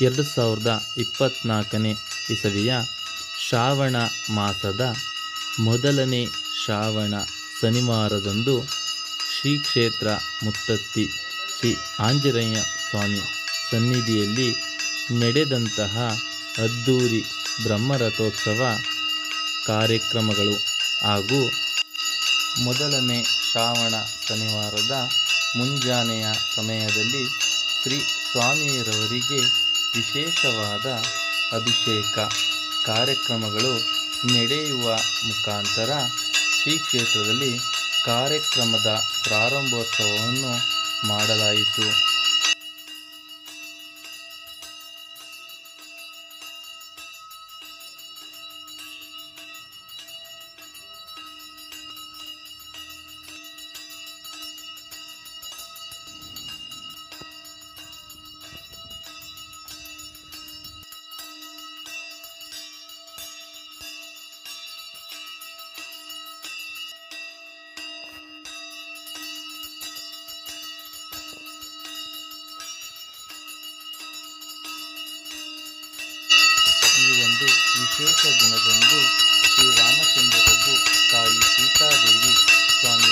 ಎರಡು ಸಾವಿರದ ಇಪ್ಪತ್ತ್ನಾಲ್ಕನೇ ಇಸವಿಯ ಶ್ರಾವಣ ಮಾಸದ ಮೊದಲನೇ ಶ್ರಾವಣ ಶನಿವಾರದಂದು ಶ್ರೀ ಕ್ಷೇತ್ರ ಮುತ್ತತ್ತಿ ಶ್ರೀ ಆಂಜನೇಯ ಸ್ವಾಮಿ ಸನ್ನಿಧಿಯಲ್ಲಿ ನಡೆದಂತಹ ಅದ್ದೂರಿ ಬ್ರಹ್ಮರಥೋತ್ಸವ ಕಾರ್ಯಕ್ರಮಗಳು ಹಾಗೂ ಮೊದಲನೇ ಶ್ರಾವಣ ಶನಿವಾರದ ಮುಂಜಾನೆಯ ಸಮಯದಲ್ಲಿ ಶ್ರೀ ಸ್ವಾಮಿಯರವರಿಗೆ ವಿಶೇಷವಾದ ಅಭಿಷೇಕ ಕಾರ್ಯಕ್ರಮಗಳು ನಡೆಯುವ ಮುಖಾಂತರ ಶ್ರೀ ಕ್ಷೇತ್ರದಲ್ಲಿ ಕಾರ್ಯಕ್ರಮದ ಪ್ರಾರಂಭೋತ್ಸವವನ್ನು ಮಾಡಲಾಯಿತು. ಈ ಒಂದು ವಿಶೇಷ ದಿನದಂದು ಶ್ರೀರಾಮಚಂದ್ರ ಪ್ರಭು ತಾಯಿ ಸೀತಾದೇವಿ ಸ್ವಾಮಿ